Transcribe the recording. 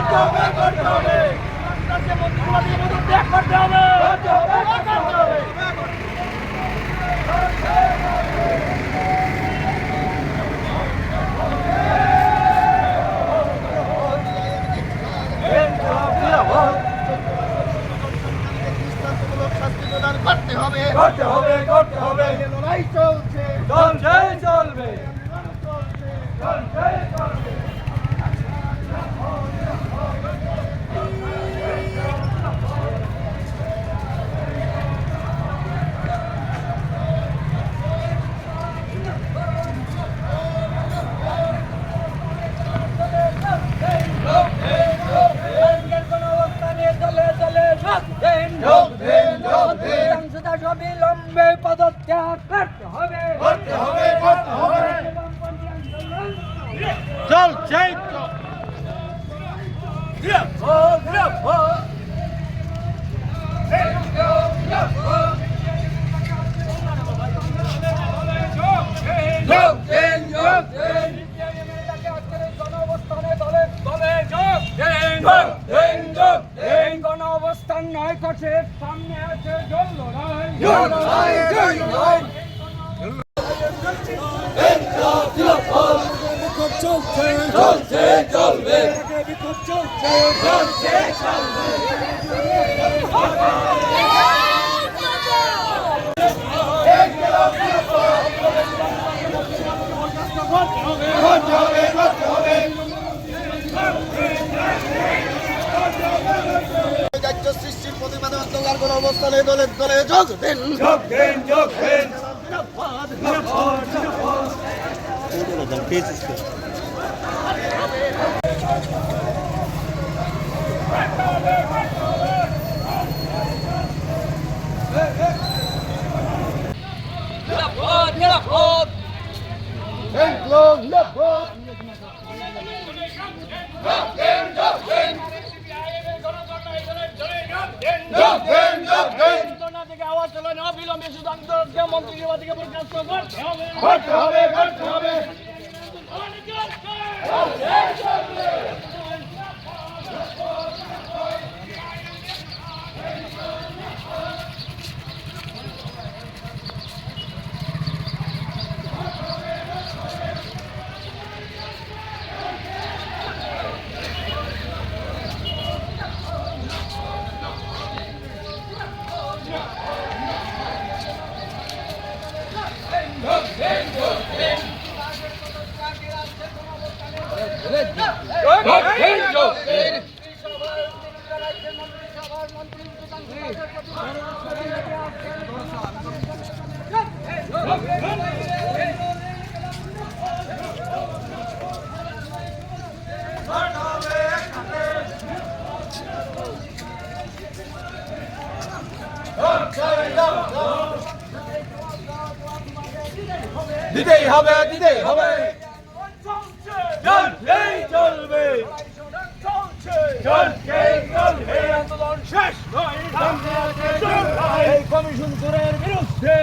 করতে হবে করতে হবে। সুধাংশু মন্ত্রিসভা পদত্যাগ করতে হবে। করতে হবে করতে হবে। করতে হবে করতে হবে করতে হবে লড়াই চলছে। চলছে চলবে। অবিলম্বে পদত্যাগ করতে হবে। করতে হবে করতে হবে। চল যোগ নয় করছে সামনে আছে জল লড়াই। জয় লড়াই চলছে চলবে। চলছে। চলবে করতে হবে করতে হবে রাজ্য সৃষ্টির অন্তর্গার কোন অবস্থানে দলে দলে যোগ দিন। যোগ দিন যোগ দিন। দিন থেকে আওয়াজ তোলেন অবিলম্বে সুধাংশু মন্ত্রিসভা থেকে বরখাস্ত করতে হবে করতে হবে করতে হবে দিতেই হবে দিতেই হবে চলছেই চলবে চলছেই চলবে শেষ। এই কমিশন করার বিরুদ্ধে